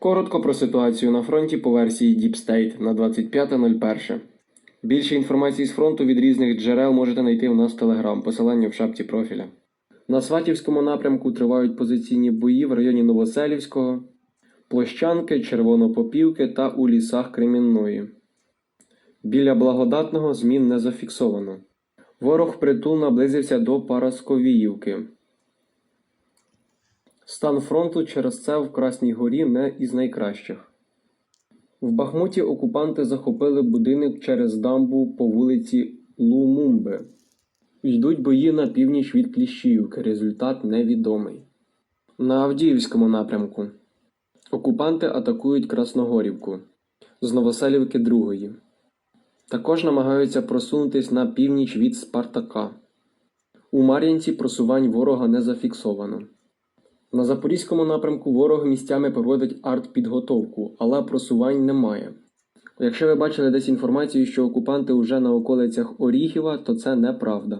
Коротко про ситуацію на фронті по версії Deep State на 25.01. Більше інформації з фронту від різних джерел можете знайти у нас в Telegram, посилання в шапці профіля. На Сватівському напрямку тривають позиційні бої в районі Новоселівського, Площанки, Червонопопівки та у лісах Кремінної. Біля благодатного змін не зафіксовано. Ворог впритул наблизився до Парасковіївки. Стан фронту через це в Красній Горі не із найкращих. В Бахмуті окупанти захопили будинок через дамбу по вулиці Лумумби. Йдуть бої на північ від Кліщіївки. Результат невідомий. На Авдіївському напрямку. Окупанти атакують Красногорівку з Новоселівки Другої. Також намагаються просунутись на північ від Спартака. У Мар'їнці просувань ворога не зафіксовано. На Запорізькому напрямку ворог місцями проводить артпідготовку, але просувань немає. Якщо ви бачили десь інформацію, що окупанти вже на околицях Оріхіва, то це неправда.